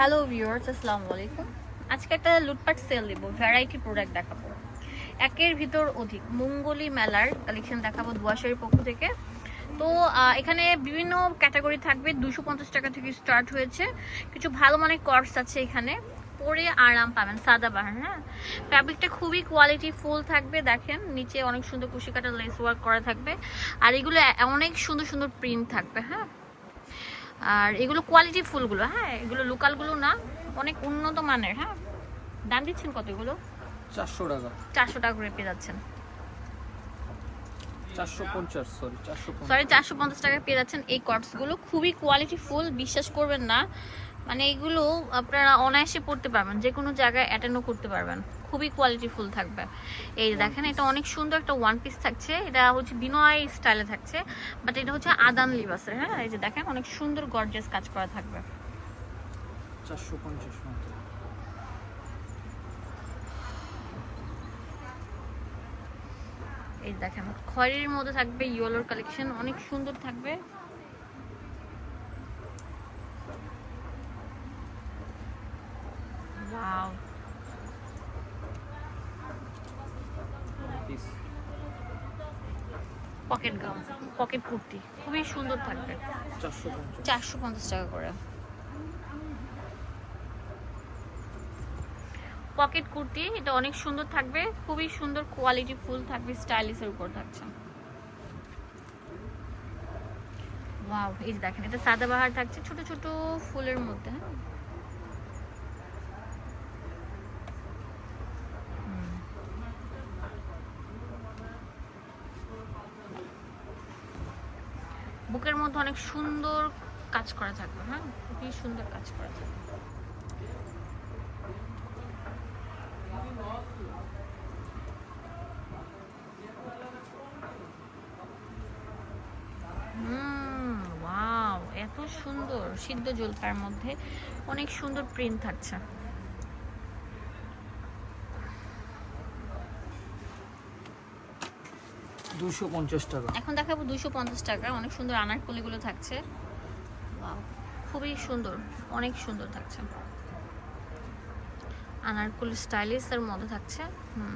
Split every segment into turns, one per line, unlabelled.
Hello viewers আসসালামু আলাইকুম। আজকে একটা লুটপাট সেল দেবো ভ্যারাইটি প্রোডাক্ট দেখাবো। একের ভিতর অধিক, মঙ্গলি মেলার কালেকশন দেখাবো দুয়াশারির পক্ষ থেকে। তো এখানে বিভিন্ন ক্যাটাগরি থাকবে, দুশো পঞ্চাশ টাকা থেকে স্টার্ট হয়েছে। কিছু ভালো মানের কর্স আছে এখানে। পরে আরাম পাবেন, সাদা বাহার হ্যাঁ? ফ্যাব্রিকটা খুবই কোয়ালিটি ফুল থাকবে, দেখেন, নিচে অনেক সুন্দর কুশি কাটা লেস ওয়ার্ক করা থাকবে। আর এগুলো অনেক সুন্দর সুন্দর প্রিন্ট থাকবে হ্যাঁ? আর এগুলো কোয়ালিটি ফুলগুলো হ্যাঁ এগুলো লোকালগুলো না অনেক উন্নত মানের হ্যাঁ। দাম দিচ্ছেন কত এগুলো?
চারশো টাকা।
চারশো টাকা করে পেয়ে যাচ্ছেন।
সরি চারশো
পঞ্চাশ। টাকা পেয়ে যাচ্ছেন এই কটসগুলো খুবই কোয়ালিটি ফুল বিশ্বাস করবেন না। মানে এগুলো আপনারা অনায়াসে পড়তে পারবেন যে কোনো জায়গায় অ্যাটেন্ডও করতে পারবেন। খুবই কোয়ালিটি ফুল থাকবে। এই দেখেন এটা অনেক সুন্দর একটা ওয়ান পিস থাকছে। এটা হচ্ছে বিনয় স্টাইলে থাকছে বাট এটা হচ্ছে আদান লিবাসের হ্যাঁ? এই যে দেখেন অনেক সুন্দর গর্জিয়াস কাজ করা থাকবে।
চারশো পঞ্চাশ
এই দেখেন খয়েরির মধ্যে থাকবে ইয়েলোর কালেকশন অনেক সুন্দর থাকবে। Wow
piece
pocket gown pocket kurti খুবই সুন্দর থাকবে।
চারশো পঞ্চাশ।
টাকা করে। পকেট কুর্তি এটা অনেক সুন্দর থাকবে। খুবই সুন্দর কোয়ালিটি ফুল থাকবে স্টাইলিশের উপর থাকছে। ওয়াও এই দেখেন এটা সাদাবাহার থাকছে ছোট ছোট ফুলের মধ্যে হ্যাঁ? বুকের মধ্যে অনেক সুন্দর কাজ করা থাকবে হ্যাঁ? খুবই সুন্দর কাজ করা থাকবে। এত সুন্দর। সিদ্ধ জলপার মধ্যে অনেক সুন্দর প্রিন্ট থাকছে।
দুশো পঞ্চাশ টাকা।
এখন দেখাবো দুশো পঞ্চাশ টাকা। অনেক সুন্দর আনারকলিগুলো থাকছে। খুবই সুন্দর অনেক সুন্দর থাকছে। আনারকলি স্টাইলিশ এর মধ্যে থাকছে। হুম।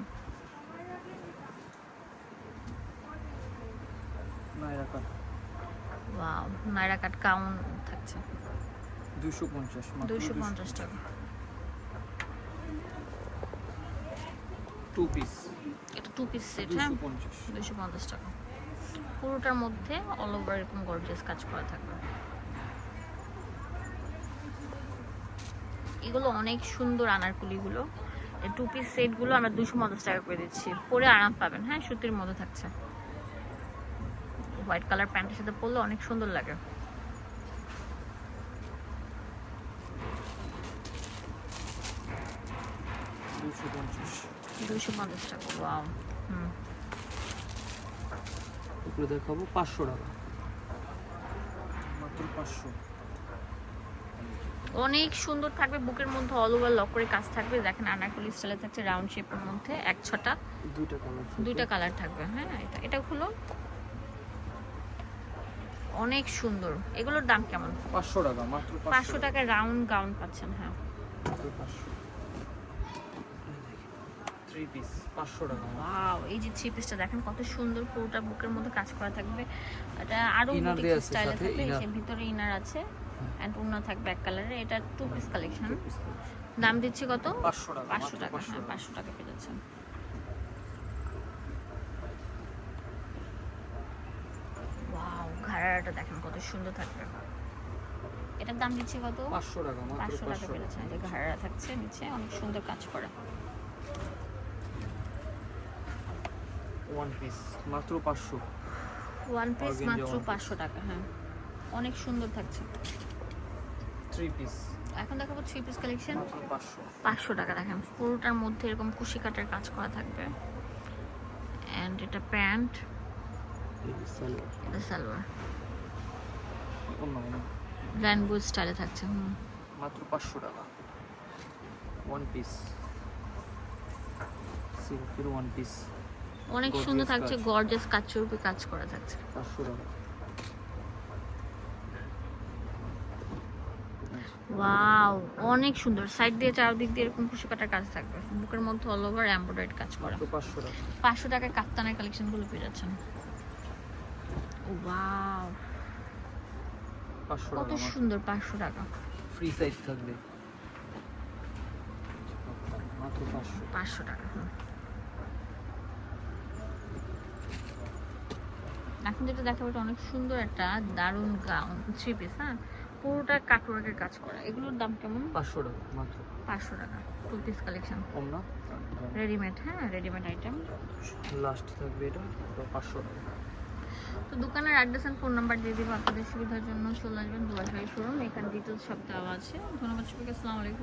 নাইরা কাট।
কাউন থাকছে।
দুশো পঞ্চাশ
দুশো পঞ্চাশ টাকা।
টু পিস
এটা টু পিস সেট হ্যাঁ?
দুশো পঞ্চাশ।
টাকা। পুরোটার মধ্যে অল ওভার এরকম গর্জিয়াস কাজ করা থাকবে। এগুলো অনেক সুন্দর আনারকুলিগুলো। এই টু পিস সেটগুলো আমরা দুশো পঞ্চাশ টাকা করে দিচ্ছি। পরে আরাম পাবেন হ্যাঁ? সুতির মধ্যে থাকছে। হোয়াইট কালার প্যান্টের সাথে পরলে অনেক সুন্দর লাগে।
দুশো পঞ্চাশ।
দুশো পঞ্চাশ টাকা ওয়াও। হুম।
এগুলো দেখাবো পাঁচশো টাকা। মাত্র পাঁচশো।
অনেক সুন্দর থাকবে বুকের মধ্যে অল ওভার লক করে কাজ থাকবে। দেখেন আনারকলি স্টাইলে থাকছে রাউন্ড শেপের মধ্যে এক ছটা।
দুইটা কালার
দুইটা কালার থাকবে হ্যাঁ এটা এটা হলো অনেক সুন্দর। এগুলোর দাম কেমন?
পাঁচশো টাকা মাত্র
পাঁচশো টাকা। রাউন্ড গাউন পাচ্ছেন হ্যাঁ।
পাঁচশো। থ্রি পিস পাঁচশো টাকা।
ওয়াও এই যে থ্রি পিসটা দেখেন কত সুন্দর পুরোটা বুকের মধ্যে কাজ করা থাকবে। এটা
আরও আছে
স্টাইলে
সাথে,
থাকবে এর ভিতরে ইনার আছে এন্ড উন্না থাকবে এক কালারের এটা টু পিস কালেকশন দাম দিচ্ছি কত?
পাঁচশো টাকা
পাঁচশো টাকা হ্যাঁ পাঁচশো টাকা পেয়ে যাচ্ছেন ওয়াও ঘাড়াটা দেখেন কত সুন্দর থাকবে। এটার দাম দিচ্ছি কত?
পাঁচশো টাকা
পাঁচশো টাকা
পাঁচশো
পেয়ে যাচ্ছেন এটা ঘাড়া থাকছে নিচে অনেক সুন্দর কাজ করা।
ওয়ান পিস মাত্র পাঁচশো।
ওয়ান পিস মাত্র পাঁচশো টাকা হ্যাঁ। অনেক সুন্দর থাকছে।
থ্রি পিস
এখন দেখাবো থ্রি পিস কালেকশন
পাঁচশো।
টাকা দেখেন। পুরোটার মধ্যে এরকম কুশি কাটার কাজ করা থাকবে। অ্যান্ড এটা প্যান্ট। এটা সালোয়ার। র্যানবো স্টাইলে থাকছে হুম।
মাত্র পাঁচশো টাকা। ওয়ান পিস সিল্কের ওয়ান পিস
অনেক সুন্দর থাকছে। গর্জাস কাচের উপরে কাজ করা থাকছে।
পাঁচশো
ওয়াও অনেক সুন্দর। সাইড দিয়ে চারদিক দিয়ে এরকম কুশি কাটার কাজ থাকবে। বুকের মধ্যে অল ওভার এমব্রয়ডারি কাজ করা।
পাঁচশো
টাকায় কাপ্তানের কালেকশনগুলো পেয়ে যাচ্ছেন। ওয়াও
পাঁচশো
কত সুন্দর পাঁচশো টাকা।
ফ্রি সাইজ থাকবে। মাত্র পাঁচশো।
টাকা এখন যেটা দেখাবো এটা অনেক সুন্দর একটা দারুণ গাউন থ্রি পিস হ্যাঁ? পুরোটা কাটওয়ার্কের কাজ করা। এগুলোর দাম কেমন?
পাঁচশো টাকা মাত্র।
পাঁচশো টাকা। টু পিস কালেকশন
কম না?
রেডিমেড হ্যাঁ? রেডিমেড আইটেম
লাস্ট থাকবে এটা পাঁচশো টাকা।
তো দোকানের অ্যাড্রেস এন্ড ফোন নাম্বার দিয়ে দিব। আপনাদের সুবিধার জন্য চলে আসবেন দুয়াশাহী শোরুম। এখানে ডিটেলস সব দেওয়া আছে। ধন্যবাদ সবাইকে। আসসালামু আলাইকুম।